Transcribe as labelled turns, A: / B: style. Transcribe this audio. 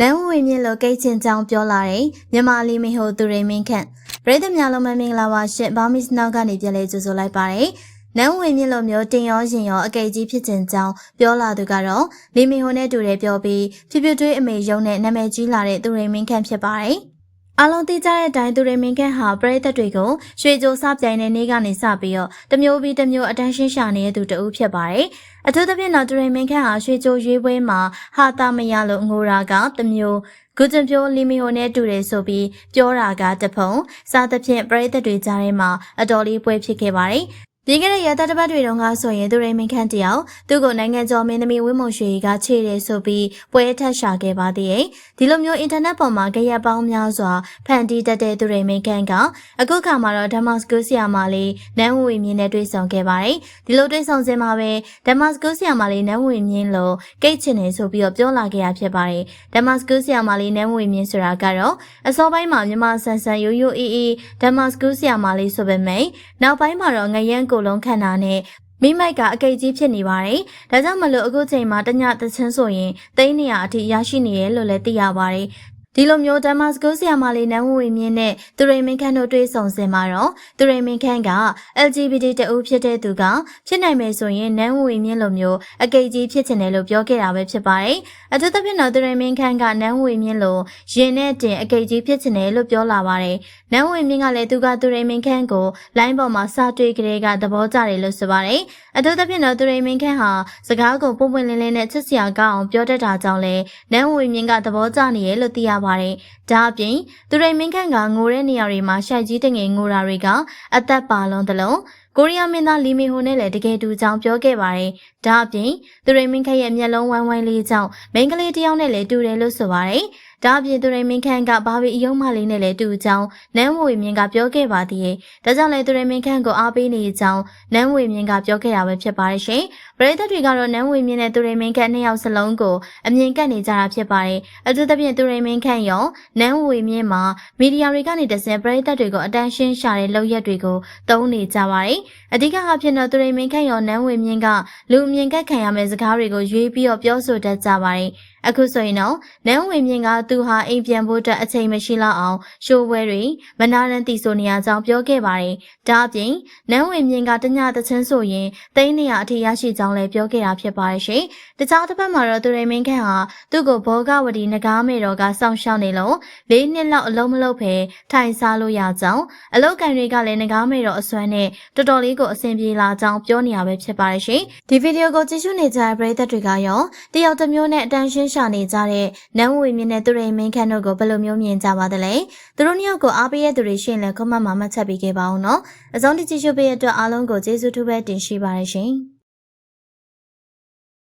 A: နန်းဝေမြင့်လိုကိတ်ချင်ကြောင်းပြောလာတဲ့မြန်မာလီမီဟိုသူရိမင်းခန့်ပရိသတ်များလုံးမင်္ဂလာပါရှင်ဘာမစ်နောက်ကနေပြန်လဲကြိုဆိုလိုက်ပါတယ်နန်းဝေမြင့်လိုမျိုးတင်ရောရင်ရောအကယ်ကြီးဖြစ်ချင်ကြောင်းပြောလာသူကတော့လီမီဟိုနဲ့တူတယ်ပြောပြီးဖြပြတွေးအမေယုံနဲ့နာမည်ကြီးလာတဲ့သူရိမင်းခန့်ဖြစ်ပါတယ် အလုံးသိကြတဲ့အတိုင်းသူရိမင်းခန့်ဟာပရိသတ်တွေကိုရွှေကြိုစပြိုင်တဲ့နေ့ကနေစပြီးတော့တမျိုးပြီးတမျိုးအတန်းရှင်းရှာနေတဲ့သူတဦးဖြစ်ပါတယ်အထူးသဖြင့်တော့သူရိမင်းခန့်ဟာရွှေကြိုရွေးပွဲမှာဟာတာမရလို့ငိုရာကတမျိုးဂူတပြိုလီမီဟိုနဲ့တူတယ်ဆိုပြီးပြောတာကတဖုံစားသဖြင့်ပရိသတ်တွေကြားထဲမှာအတော်လေးပွဲဖြစ်ခဲ့ပါတယ် ပြီးခဲ့တဲ့ရသတ္တပတ်တွေတုန်းကဆိုရင်သူရိမင်းခန့်တယောက်သူ့ကိုနိုင်ငံကျော်မင်းသမီးဝင်းမုံရွှေကခြေတယ်ဆိုပြီးပွဲထက်ရှာခဲ့ပါသေးတယ်။ဒီလိုမျိုးအင်တာနက်ပေါ်မှာကြရက်ပေါင်းများစွာဖန်တီးတတ်တဲ့သူရိမင်းခန့်ကအခုခါမှာတော့ဒမတ်စကူဆီယာမာလေးနန်းဝေမြင့်နဲ့တွေ့ဆုံခဲ့ပါတယ်။ဒီလိုတွေ့ဆုံစင်မှာပဲဒမတ်စကူဆီယာမာလေးနန်းဝေမြင့်လို့ကိတ်ချင်နေဆိုပြီးတော့ပြောလာခဲ့ရဖြစ်ပါတယ်။ဒမတ်စကူဆီယာမာလေးနန်းဝေမြင့်ဆိုတာကတော့အစောပိုင်းမှာမြန်မာဆန်ဆန်ရိုးရိုးအေးအေးဒမတ်စကူဆီယာမာလေးဆိုပေမဲ့နောက်ပိုင်းမှာတော့ငရမ်းကိုလုံးခန္ဓာနဲ့မိမိုက်ကအကိတ်ကြီးဖြစ်နေပါတယ်။ဒါကြောင့်မလို့အခုချိန်မှာတညသချင်းဆိုရင်သိန်းနေရအထိရရှိနေရလို့လည်းသိရပါတယ်။ ဒီလိုမျိုးဒမတ်စကိုဆီယာမာလေးနန်းဝေမြင့်နဲ့သူရိမင်းခန့်တို့တွေ့ဆုံစင်မှာတော့သူရိမင်းခန့်က LGBT တအုပ်ဖြစ်တဲ့သူကဖြစ်နိုင်မယ်ဆိုရင်နန်းဝေမြင့်လိုမျိုးအကိတ်ကြီးဖြစ်ချင်တယ်လို့ပြောခဲ့တာပဲဖြစ်ပါတယ်။အထူးသဖြင့်တော့သူရိမင်းခန့်ကနန်းဝေမြင့်လိုရင်နဲ့တင်အကိတ်ကြီးဖြစ်ချင်တယ်လို့ပြောလာပါတယ်။နန်းဝေမြင့်ကလည်းသူကသူရိမင်းခန့်ကိုလိုင်းပေါ်မှာစတွေ့ကြတဲ့ကသဘောကျတယ်လို့ဆိုပါတယ်။အထူးသဖြင့်တော့သူရိမင်းခန့်ဟာစကားကိုပုံပွင့်လင်းလင်းနဲ့ချစ်စရာကောင်းအောင်ပြောတတ်တာကြောင့်လဲနန်းဝေမြင့်ကသဘောကျနေရလို့သိရပါတယ်။ဒါအပြင်သူရိမင်းခန့်ကငိုတဲ့နေရာတွေမှာရှိုက်ကြီးတငယ်ငိုတာတွေကအသက်ပါလုံးသလုံး ကိုရီးယားမင်းသားလီမီဟိုနဲ့လည်းတကယ်တူကြောင်ပြောခဲ့ပါတယ်။ဒါအပြင်သူရိမင်းခန့်ရဲ့မျက်လုံးဝိုင်းဝိုင်းလေးကြောင့်မိန်းကလေးတစ်ယောက်နဲ့လည်းတူတယ်လို့ဆိုပါတယ်။ဒါအပြင်သူရိမင်းခန့်ကဘာဘီအယုံမလေးနဲ့လည်းတူကြောင်းနန်းဝေမြင့်ကပြောခဲ့ပါသေးတယ်။ဒါကြောင့်လည်းသူရိမင်းခန့်ကိုအားပေးနေကြောင်းနန်းဝေမြင့်ကပြောခဲ့တာပဲဖြစ်ပါတယ်ရှင်။ပရိသတ်တွေကတော့နန်းဝေမြင့်နဲ့သူရိမင်းခန့်နှစ်ယောက်စလုံးကိုအမြင်ကပ်နေကြတာဖြစ်ပါတယ်။အထူးသဖြင့်သူရိမင်းခန့်ရောနန်းဝေမြင့်မှာမီဒီယာတွေကနေတဆင်ပရိသတ်တွေကိုအတန်းရှင်းရှာတဲ့လုပ်ရက်တွေကိုသုံးနေကြပါတယ်။အဓိကအဖြစ်တော့သူရိမင်းခန့်ရောနန်းဝေမြင့်ကလူအမြင်ကပ်ခံရမယ့်စကားတွေကိုရွေးပြီးတော့ပြောဆိုတတ်ကြပါတယ်။ အခုဆိုရင်တော့နန်းဝင်မြင့်ကသူဟာအိမ်ပြန်ဖို့အတွက်အချိန်မရှိတော့အောင်ရှိုးပွဲတွေမနာရန်တီဆိုနေရကြောင်းပြောခဲ့ပါတယ်။ဒါအပြင်နန်းဝင်မြင့်ကတညတချင်းဆိုရင်သိန်းနေရအထီးရရှိကြောင်းလည်းပြောခဲ့တာဖြစ်ပါတယ်ရှင်။တခြားတစ်ဖက်မှာတော့သူရိမင်းခန့်ဟာသူ့ကိုဘောဂဝတီနဂါမေတော်ကစောင့်ရှောက်နေလို့လေးနှစ်လောက်အလုံးမလုံးဖဲထိုင်စားလို့ရကြောင်းအလုတ်ကန်တွေကလည်းနဂါမေတော်အစွမ်းနဲ့တော်တော်လေးကိုအဆင်ပြေလာကြောင်းပြောနေရပဲဖြစ်ပါတယ်ရှင်။ဒီဗီဒီယိုကိုကြည့်ရှုနေကြတဲ့ပရိသတ်တွေကရောတယောက်တစ်မျိုးနဲ့အတန်းရှင်းရှာနေကြတဲ့နန်းဝေမြင့်နဲ့သူရိမင်းခန့်တို့ကိုဘယ်လိုမျိုးမြင်ကြပါသလဲသူတို့နှစ်ယောက်ကိုအားပေးရတဲ့သူတွေရှိရင်လည်း comment မှာမှတ်ချက်ပေးခဲ့ပါဦးနော်အဆုံးထိကြည့်ရှုပေးတဲ့အတွက်အားလုံးကိုကျေးဇူးထူးပဲတင်ရှိပါရရှင်